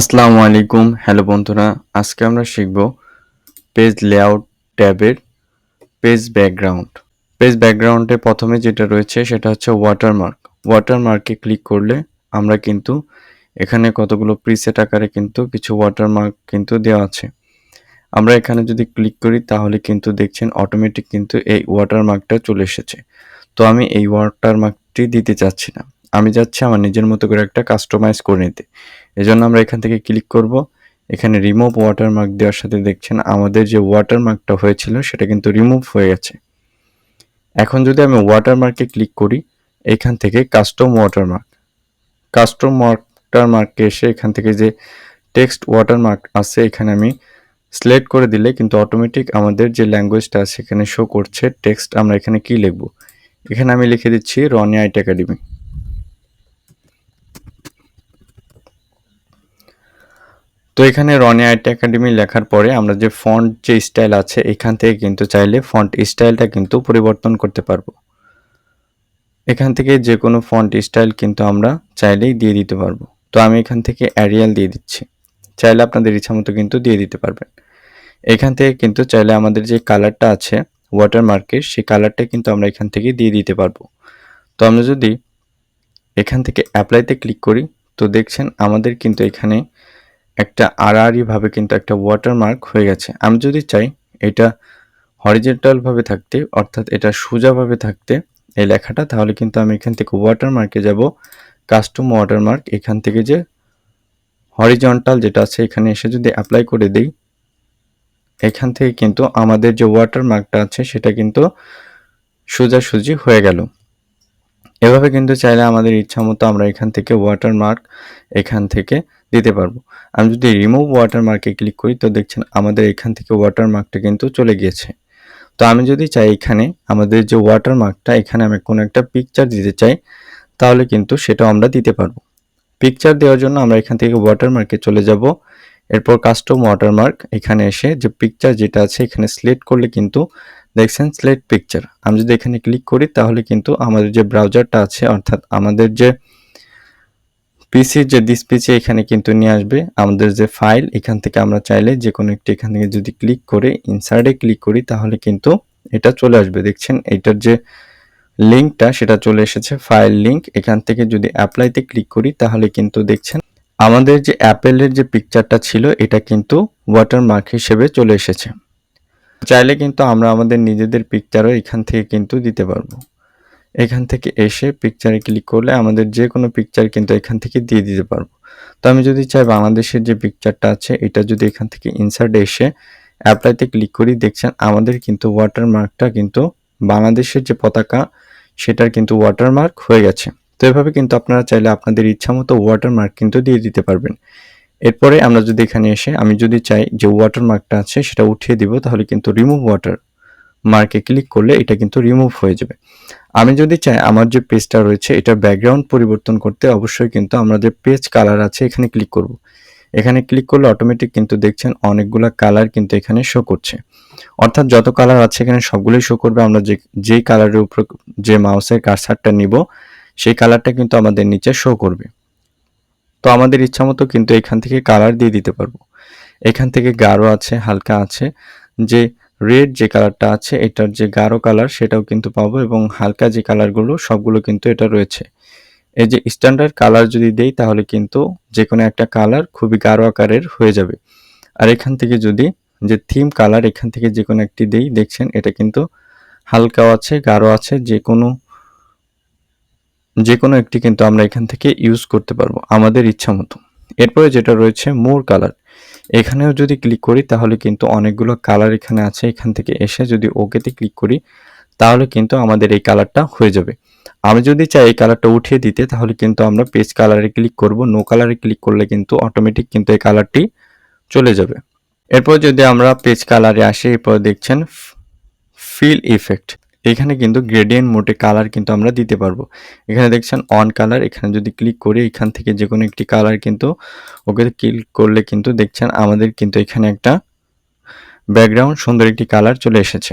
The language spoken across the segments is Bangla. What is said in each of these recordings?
আসসালামু আলাইকুম। হ্যালো বন্ধুরা, আজকে আমরা শিখব পেজ লেআউট ট্যাবের পেজ ব্যাকগ্রাউন্ড পেজ ব্যাকগ্রাউন্ডে প্রথমে যেটা রয়েছে সেটা হচ্ছে ওয়াটারমার্ক ওয়াটারমার্কে ক্লিক করলে আমরা কিন্তু এখানে কতগুলো প্রিসেট আকারে কিন্তু কিছু ওয়াটারমার্ক কিন্তু দেওয়া আছে। আমরা এখানে যদি ক্লিক করি তাহলে কিন্তু দেখছেন অটোমেটিক কিন্তু এই ওয়াটারমার্কটা চলে এসেছে। তো আমি এই ওয়াটারমার্কটি দিতে চাচ্ছি না। আমি যাচ্ছি আমার নিজের মতো করে একটা কাস্টমাইজ করে নিতে। এজন্য আমরা এখান থেকে ক্লিক করব। এখানে রিমুভ ওয়াটারমার্ক দেওয়ার সাথে দেখছেন আমাদের যে ওয়াটারমার্কটা হয়েছিল সেটা কিন্তু রিমুভ হয়ে গেছে। এখন যদি আমি ওয়াটারমার্কে ক্লিক করি, এখান থেকে কাস্টম ওয়াটারমার্ক কাস্টম ওয়াটারমার্কে এসে এখান থেকে যে টেক্সট ওয়াটারমার্ক আছে, এখানে আমি সিলেক্ট করে দিলে কিন্তু অটোমেটিক আমাদের যে ল্যাঙ্গুয়েজটা আছে, এখানে শো করছে টেক্সট আমরা এখানে কি লিখব? এখানে আমি লিখে দিচ্ছি রনি আইট একাডেমি তো এখানে রনি আইটি একাডেমি লেখার পরে আমরা যে ফন্ট, যে স্টাইল আছে, এখান থেকে কিন্তু চাইলে ফন্ট স্টাইলটা কিন্তু পরিবর্তন করতে পারব। এখান থেকে যে কোনো ফন্ট স্টাইল কিন্তু আমরা চাইলেই দিয়ে দিতে পারব। তো আমি এখান থেকে অ্যারিয়াল দিয়ে দিচ্ছি। চাইলে আপনাদের ইচ্ছা মতো কিন্তু দিয়ে দিতে পারবেন। এখান থেকে কিন্তু চাইলে আমাদের যে কালারটা আছে ওয়াটারমার্কের সেই কালারটা কিন্তু আমরা এখান থেকে দিয়ে দিতে পারব। তো আমরা যদি এখান থেকে অ্যাপ্লাইতে ক্লিক করি, তো দেখছেন আমাদের কিন্তু এখানে একটা আড়াআড়িভাবে কিন্তু একটা ওয়াটারমার্ক হয়ে গেছে। আমি যদি চাই এটা হরিজেন্টালভাবে থাকতে, অর্থাৎ এটা সোজাভাবে থাকতে, এই লেখাটা, তাহলে কিন্তু আমি এখান থেকে ওয়াটারমার্কে যাব। কাস্টম ওয়াটারমার্ক এখান থেকে যে হরিজন্টাল যেটা আছে, এখানে এসে যদি অ্যাপ্লাই করে দিই, এখান থেকে কিন্তু আমাদের যে ওয়াটারমার্কটা আছে, সেটা কিন্তু সোজাসুজি হয়ে গেল। এভাবে কিন্তু চাইলে আমাদের ইচ্ছা মতো আমরা এখান থেকে ওয়াটারমার্ক এখান থেকে দিতে পারব। আমি যদি রিমুভ ওয়াটারমার্কে ক্লিক করি, তো দেখছেন আমাদের এখান থেকে ওয়াটারমার্কটা কিন্তু চলে গিয়েছে। তো আমি যদি চাই এখানে আমাদের যে ওয়াটারমার্কটা এখানে আমি কোনো একটা পিকচার দিতে চাই, তাহলে কিন্তু সেটাও আমরা দিতে পারব। পিকচার দেওয়ার জন্য আমরা এখান থেকে ওয়াটারমার্কে চলে যাব। এরপর কাস্টম ওয়াটারমার্ক এখানে এসে যে পিকচার যেটা আছে, এখানে সিলেক্ট করলে কিন্তু দেখছেন সিলেক্ট পিকচার আমি যদি এখানে ক্লিক করি, তাহলে কিন্তু আমাদের যে ব্রাউজারটা আছে, অর্থাৎ আমাদের যে পিসির যে ডিসপ্লেছে এখানে কিন্তু নিয়ে আসবে। আমাদের যে ফাইল এখান থেকে আমরা চাইলে যে কোনো একটি এখান থেকে যদি ক্লিক করে ইনসার্টে ক্লিক করি, তাহলে কিন্তু এটা চলে আসবে। দেখছেন, এটার যে লিঙ্কটা সেটা চলে এসেছে ফাইল লিঙ্ক এখান থেকে যদি অ্যাপ্লাইতে ক্লিক করি, তাহলে কিন্তু দেখছেন, আমাদের যে অ্যাপেলের যে পিকচারটা ছিল, এটা কিন্তু ওয়াটারমার্ক হিসেবে চলে এসেছে। চাইলে কিন্তু আমরা আমাদের নিজেদের পিকচারও এখান থেকে কিন্তু দিতে পারব। এখান থেকে এসে পিকচারে ক্লিক করলে আমাদের যে কোনো পিকচার কিন্তু এখান থেকে দিয়ে দিতে পারব। তো আমি যদি চাই বাংলাদেশের যে পিকচারটা আছে, এটা যদি এখান থেকে ইনসার্টে এসে অ্যাপ্লাইতে ক্লিক করি, দেখছেন আমাদের কিন্তু ওয়াটারমার্কটা কিন্তু বাংলাদেশের যে পতাকা, সেটার কিন্তু ওয়াটারমার্ক হয়ে গেছে। তো এভাবে কিন্তু আপনারা চাইলে আপনাদের ইচ্ছা মতো ওয়াটারমার্ক কিন্তু দিয়ে দিতে পারবেন। এরপরে আমরা যদি এখানে এসে, আমি যদি চাই যে ওয়াটারমার্কটা আছে সেটা উঠিয়ে দিব, তাহলে কিন্তু রিমুভ ওয়াটার মার্কে ক্লিক করলে এটা কিন্তু রিমুভ হয়ে যাবে। আমি যদি চাই আমার যে পেজটা রয়েছে এটা ব্যাকগ্রাউন্ড পরিবর্তন করতে অবশ্যই কিন্তু আমরা যে পেজ কালার আছে, এখানে ক্লিক করব। এখানে ক্লিক করলে অটোমেটিক কিন্তু দেখছেন অনেকগুলো কালার কিন্তু এখানে শো করছে। অর্থাৎ যত কালার আছে এখানে সবগুলোই শো করবে, আমরা যে, যেই কালারের উপর যে মাউসের কারসারটা নিব, সেই কালারটা কিন্তু আমাদের নিচে শো করবে। তো আমাদের ইচ্ছা মতো কিন্তু এখান থেকে কালার দিয়ে দিতে পারব। এখান থেকে গাঢ় আছে, হালকা আছে। যে রেড যে কালারটা আছে, এটার যে গাঢ় কালার সেটাও কিন্তু পাবো এবং হালকা যে কালারগুলো সবগুলো কিন্তু এটা রয়েছে। এই যে স্ট্যান্ডার্ড কালার যদি দেই, তাহলে কিন্তু যে কোনো একটা কালার খুবই গাঢ় আকারের হয়ে যাবে। আর এখান থেকে যদি যে থিম কালার এখান থেকে যে কোনো একটি দেই, দেখছেন, এটা কিন্তু হালকাও আছে গাঢ় আছে যে কোনো যে কোনো একটি কিন্তু আমরা এখান থেকে ইউজ করতে পারব আমাদের ইচ্ছা মতো। এরপরে যেটা রয়েছে মোর কালার এখানেও যদি ক্লিক করি তাহলে কিন্তু অনেকগুলো কালার এখানে আছে এখান থেকে এসে যদি ওকেতে ক্লিক করি তাহলে কিন্তু আমাদের এই কালারটা হয়ে যাবে। আমি যদি চাই এই কালারটা উঠিয়ে দিতে তাহলে কিন্তু আমরা পেজ কালারে ক্লিক করব। নো কালারে ক্লিক করলে কিন্তু অটোমেটিক কিন্তু এই কালারটি চলে যাবে। এরপর যদি আমরা পেজ কালারে আসি, এরপর দেখছেন ফিল ইফেক্ট এখানে কিন্তু গ্রেডিয়েন্ট মোটে কালার কিন্তু আমরা দিতে পারব। এখানে দেখছেন অন কালার এখানে যদি ক্লিক করি, এখান থেকে যে কোনো একটি কালার কিন্তু ওকে ক্লিক করলে কিন্তু দেখছেন আমাদের কিন্তু এখানে একটা ব্যাকগ্রাউন্ড সুন্দর একটি কালার চলে এসেছে।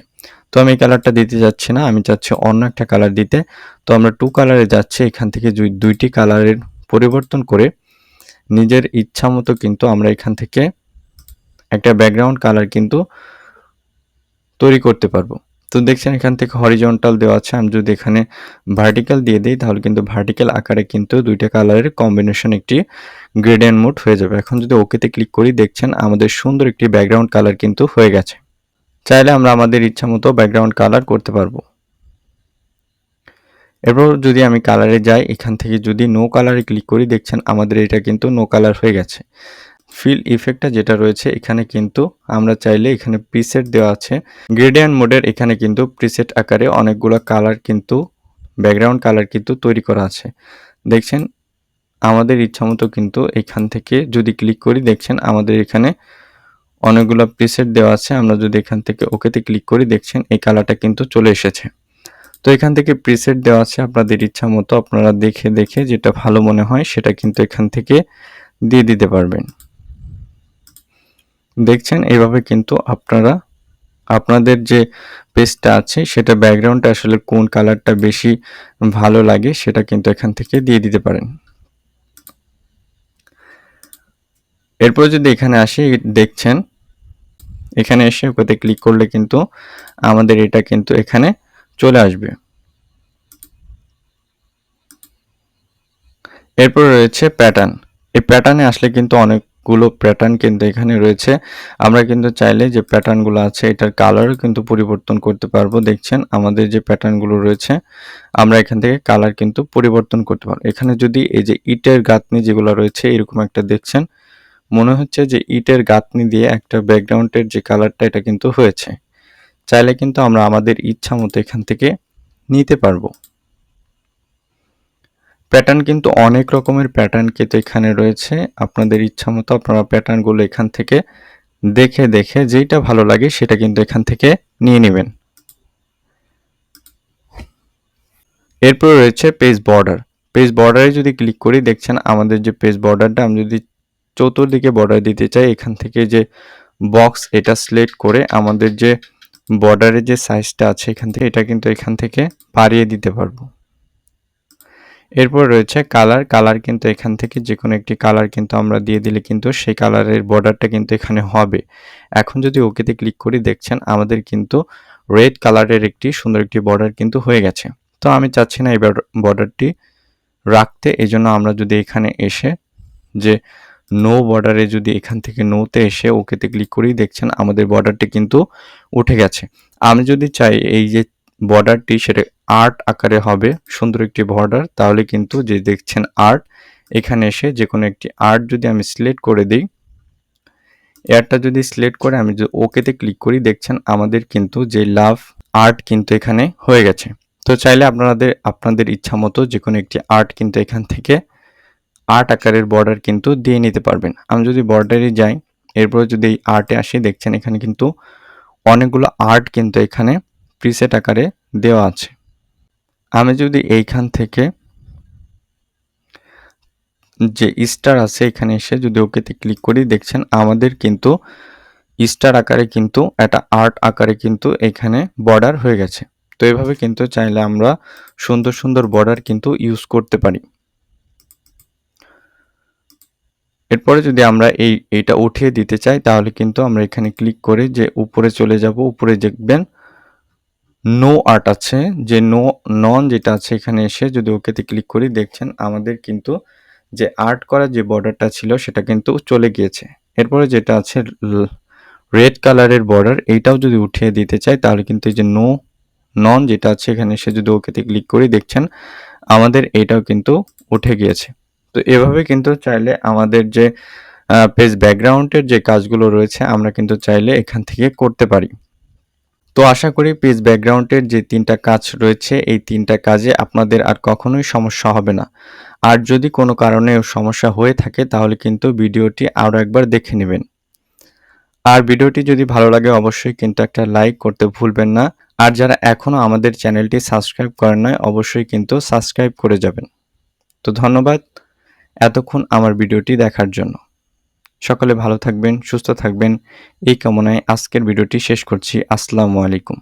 তো আমি এই কালারটা দিতে যাচ্ছি না, আমি চাচ্ছি অন্য একটা কালার দিতে। তো আমরা টু কালারে যাচ্ছি, এখান থেকে দুইটি কালারের পরিবর্তন করে নিজের ইচ্ছা মতো কিন্তু আমরা এখান থেকে একটা ব্যাকগ্রাউন্ড কালার কিন্তু তৈরি করতে পারব। তো দেখছেন এখান থেকে হরিজন্টাল দেওয়া আছে। আমি যদি এখানে ভার্টিক্যাল দিয়ে দিই, তাহলে কিন্তু ভার্টিক্যাল আকারে কিন্তু দুইটা কালারের কম্বিনেশন একটি গ্রেডিয়েন্ট মোড হয়ে যাবে। এখন যদি ওকেতে ক্লিক করি, দেখছেন আমাদের সুন্দর একটি ব্যাকগ্রাউন্ড কালার কিন্তু হয়ে গেছে। চাইলে আমরা আমাদের ইচ্ছা মতো ব্যাকগ্রাউন্ড কালার করতে পারব। এরপর যদি আমি কালারে যাই, এখান থেকে যদি নো কালারে ক্লিক করি, দেখছেন আমাদের এটা কিন্তু নো কালার হয়ে গেছে। ফিল ইফেক্টটা যেটা রয়েছে, এখানে কিন্তু আমরা চাইলে এখানে প্রিসেট দেওয়া আছে। গ্রেডিয়ান মোডের এখানে কিন্তু প্রিসেট আকারে অনেকগুলো কালার কিন্তু ব্যাকগ্রাউন্ড কালার কিন্তু তৈরি করা আছে। দেখছেন, আমাদের ইচ্ছামতো কিন্তু এখান থেকে যদি ক্লিক করি, দেখছেন আমাদের এখানে অনেকগুলো প্রিসেট দেওয়া আছে। আমরা যদি এখান থেকে ওকেতে ক্লিক করি, দেখছেন এই কালারটা কিন্তু চলে এসেছে। তো এখান থেকে প্রিসেট দেওয়া আছে আপনাদের ইচ্ছা মতো আপনারা দেখে দেখে যেটা ভালো মনে হয়, সেটা কিন্তু এখান থেকে দিয়ে দিতে পারবেন। দেখছেন, এইভাবে কিন্তু আপনারা, আপনাদের যে পেজটা আছে, সেটা ব্যাকগ্রাউন্ডটা আসলে কোন কালারটা বেশি ভালো লাগে, সেটা কিন্তু এখান থেকে দিয়ে দিতে পারেন। এরপর যদি এখানে আসি, দেখছেন, এখানে এসে ওকে ক্লিক করলে কিন্তু আমাদের এটা কিন্তু এখানে চলে আসবে। এরপর রয়েছে প্যাটার্ন এই প্যাটার্নে আসলে কিন্তু অনেকগুলো প্যাটার্ন কিন্তু এখানে রয়েছে। আমরা কিন্তু চাইলে যে প্যাটার্নগুলো আছে, এটার কালারও কিন্তু পরিবর্তন করতে পারব। দেখছেন, আমাদের যে প্যাটার্নগুলো রয়েছে, আমরা এখান থেকে কালার কিন্তু পরিবর্তন করতে পারব। এখানে যদি এই যে ইটের গাঁথনি যেগুলো রয়েছে, এরকম একটা দেখছেন, মনে হচ্ছে যে ইটের গাঁথনি দিয়ে একটা ব্যাকগ্রাউন্ডের যে কালারটা এটা কিন্তু হয়েছে। চাইলে কিন্তু আমরা আমাদের ইচ্ছা মতো এখান থেকে নিতে পারব। প্যাটার্ন কিন্তু অনেক রকমের প্যাটার্ন কিন্তু এখানে রয়েছে। আপনাদের ইচ্ছা মতো আপনারা প্যাটার্নগুলো এখান থেকে দেখে দেখে যেইটা ভালো লাগে সেটা কিন্তু এখান থেকে নিয়ে নেবেন। এরপর রয়েছে পেজ বর্ডার পেজ বর্ডারে যদি ক্লিক করি, দেখছেন আমাদের যে পেজ বর্ডারটা আমি যদি চতুর্দিকে বর্ডার দিতে চাই, এখান থেকে যে বক্স এটা সিলেক্ট করে আমাদের যে বর্ডারের যে সাইজটা আছে এখান থেকে, এটা কিন্তু এখান থেকে বাড়িয়ে দিতে পারব। এরপর রয়েছে কালার। কালার কিন্তু এখান থেকে যে কোনো একটি কালার কিন্তু আমরা দিয়ে দিলে কিন্তু সেই কালারের বর্ডারটা কিন্তু এখানে হবে। এখন যদি ওকেতে ক্লিক করি, দেখছেন আমাদের কিন্তু রেড কালারের একটি সুন্দর একটি বর্ডার কিন্তু হয়ে গেছে। তো আমি চাচ্ছি না এই বর্ডারটি রাখতে এই জন্য আমরা যদি এখানে এসে যে নো বর্ডারে যদি এখান থেকে নোতে এসে ওকেতে ক্লিক করি, দেখছেন আমাদের বর্ডারটি কিন্তু উঠে গেছে। আমি যদি চাই এই যে বর্ডারটি সেটা আর্ট আকারে হবে, সুন্দর একটি বর্ডার তাহলে কিন্তু যে দেখছেন আর্ট এখানে এসে যে কোনো একটি আর্ট যদি আমি সিলেক্ট করে দিই এয়ারটা যদি সিলেক্ট করে আমি যদি ওকেতে ক্লিক করি, দেখছেন আমাদের কিন্তু যে লাভ আর্ট কিন্তু এখানে হয়ে গেছে। তো চাইলে আপনাদের আপনাদের ইচ্ছা মতো যে কোনো একটি আর্ট কিন্তু এখান থেকে আর্ট আকারের বর্ডার কিন্তু দিয়ে নিতে পারবেন। আমি যদি বর্ডারে যাই, এরপর যদি এই আর্টে আসি, দেখছেন এখানে কিন্তু অনেকগুলো আর্ট কিন্তু এখানে প্রিসেট আকারে দেওয়া আছে। আমি যদি এইখান থেকে যে স্টার আছে, এখানে এসে যদি ওকেতে ক্লিক করি, দেখছেন আমাদের কিন্তু স্টার আকারে কিন্তু একটা আর্ট আকারে কিন্তু এখানে বর্ডার হয়ে গেছে। তো এভাবে কিন্তু চাইলে আমরা সুন্দর সুন্দর বর্ডার কিন্তু ইউজ করতে পারি। এরপরে যদি আমরা এই, এইটা উঠিয়ে দিতে চাই, তাহলে কিন্তু আমরা এখানে ক্লিক করে যে উপরে চলে যাব, উপরে দেখবেন নো আর্ট আছে, যে নো নন যেটা আছে এখানে এসে যদি ওকেতে ক্লিক করি, দেখছেন আমাদের কিন্তু যে আর্ট করা যে বর্ডারটা ছিল সেটা কিন্তু চলে গিয়েছে। এরপরে যেটা আছে রেড কালারের বর্ডার এইটাও যদি উঠিয়ে দিতে চাই, তাহলে কিন্তু এই যে নো নন যেটা আছে এখানে এসে যদি ওকেতে ক্লিক করি, দেখছেন আমাদের এইটাও কিন্তু উঠে গিয়েছে। তো এভাবে কিন্তু চাইলে আমাদের যে পেজ ব্যাকগ্রাউন্ডের যে কাজগুলো রয়েছে, আমরা কিন্তু চাইলে এখান থেকে করতে পারি। তো আশা করি পেজ ব্যাকগ্রাউন্ডের যে তিনটা কাজ রয়েছে, এই তিনটা কাজে আপনাদের আর কখনোই সমস্যা হবে না। আর যদি কোনো কারণে সমস্যা হয়ে থাকে, তাহলে কিন্তু ভিডিওটি আরও একবার দেখে নেবেন। আর ভিডিওটি যদি ভালো লাগে, অবশ্যই কিন্তু একটা লাইক করতে ভুলবেন না। আর যারা এখনও আমাদের চ্যানেলটি সাবস্ক্রাইব করেন নয় অবশ্যই কিন্তু সাবস্ক্রাইব করে যাবেন। তো ধন্যবাদ এতক্ষণ আমার ভিডিওটি দেখার জন্য। সকলে ভালো থাকবেন সুস্থ থাকবেন। এই কামনায় আজকের ভিডিওটি শেষ করছি। আসসালামু আলাইকুম।